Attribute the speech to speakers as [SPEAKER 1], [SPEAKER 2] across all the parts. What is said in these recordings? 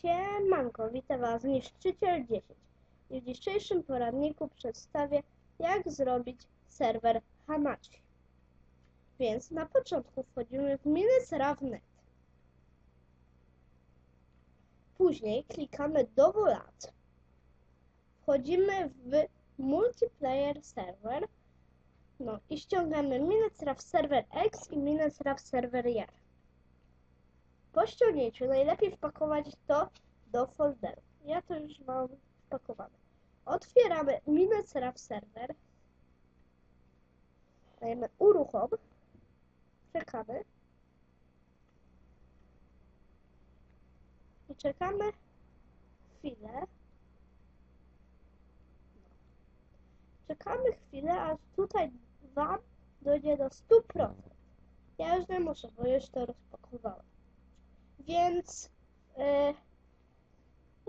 [SPEAKER 1] Siemanko, witam Was, Niszczyciel 10. I w dzisiejszym poradniku przedstawię, jak zrobić serwer Hamachi. Więc na początku wchodzimy w Minesraw.net. Później klikamy Dowolad. Wchodzimy w Multiplayer Server. No i ściągamy Minesraw Server X i Minesraw Server R. Po ściągnięciu najlepiej wpakować to do folderu. Ja to już mam wpakowane. Otwieramy Minesraw Server. Dajemy uruchom. Czekamy. I czekamy chwilę. Czekamy chwilę, aż tutaj Wam dojdzie do 100%. Ja już nie muszę, bo już to rozpakowałem. Więc yy,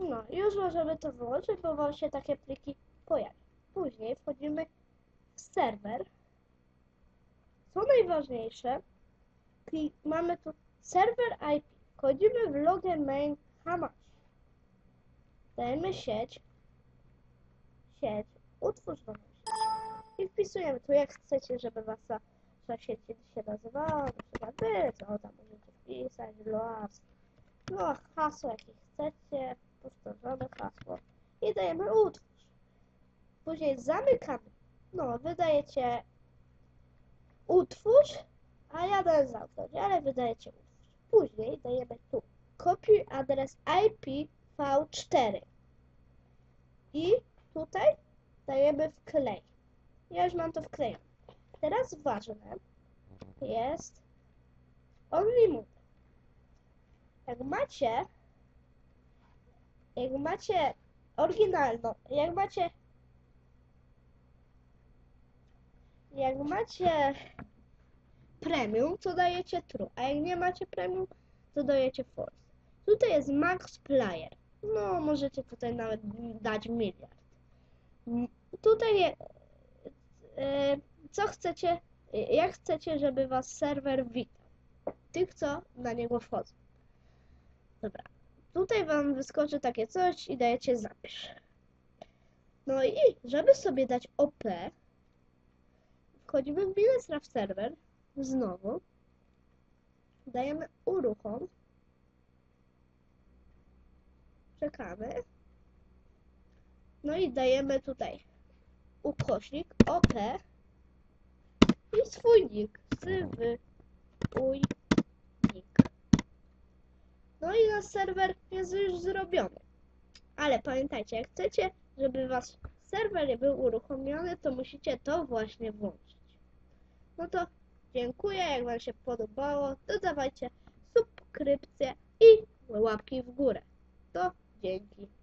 [SPEAKER 1] no, już możemy to wyłączyć, bo Wam się takie pliki pojawią. Później wchodzimy w serwer. Co najważniejsze, klik, mamy tu serwer IP. Wchodzimy w logę main Hamachi. Dajemy sieć. Sieć. Utwórz nową sieć. I wpisujemy tu, jak chcecie, żeby wasza, sieć się nazywała. Na tam możecie wpisać, loas. No, hasło jakie chcecie, powtarzamy hasło i dajemy utwórz. Później zamykamy. No, wydajecie utwórz, a ja dam zamknąć, ale wydajecie utwórz. Później dajemy tu kopiuj adres IPv4 i tutaj dajemy wklej. Ja już mam to wklejone. Teraz ważne jest only move. Jak macie jak macie oryginalną, jak macie jak macie premium, to dajecie true, a jak nie macie premium, to dajecie false. Tutaj jest max player. No, możecie tutaj nawet dać miliard. Tutaj je, e, co chcecie, jak chcecie, żeby was serwer witał. Tych, co na niego wchodzą. Dobra. Tutaj wam wyskoczy takie coś i dajecie zapisz. No i żeby sobie dać OP, wchodzimy w Minesraw serwer, znowu, dajemy uruchom, czekamy, no i dajemy tutaj ukośnik OP i swój nick, swój nick. No i nasz serwer jest już zrobiony. Ale pamiętajcie, jak chcecie, żeby wasz serwer był uruchomiony, to musicie to właśnie włączyć. No to dziękuję, jak wam się podobało, to dawajcie subskrypcję i łapki w górę. To dzięki.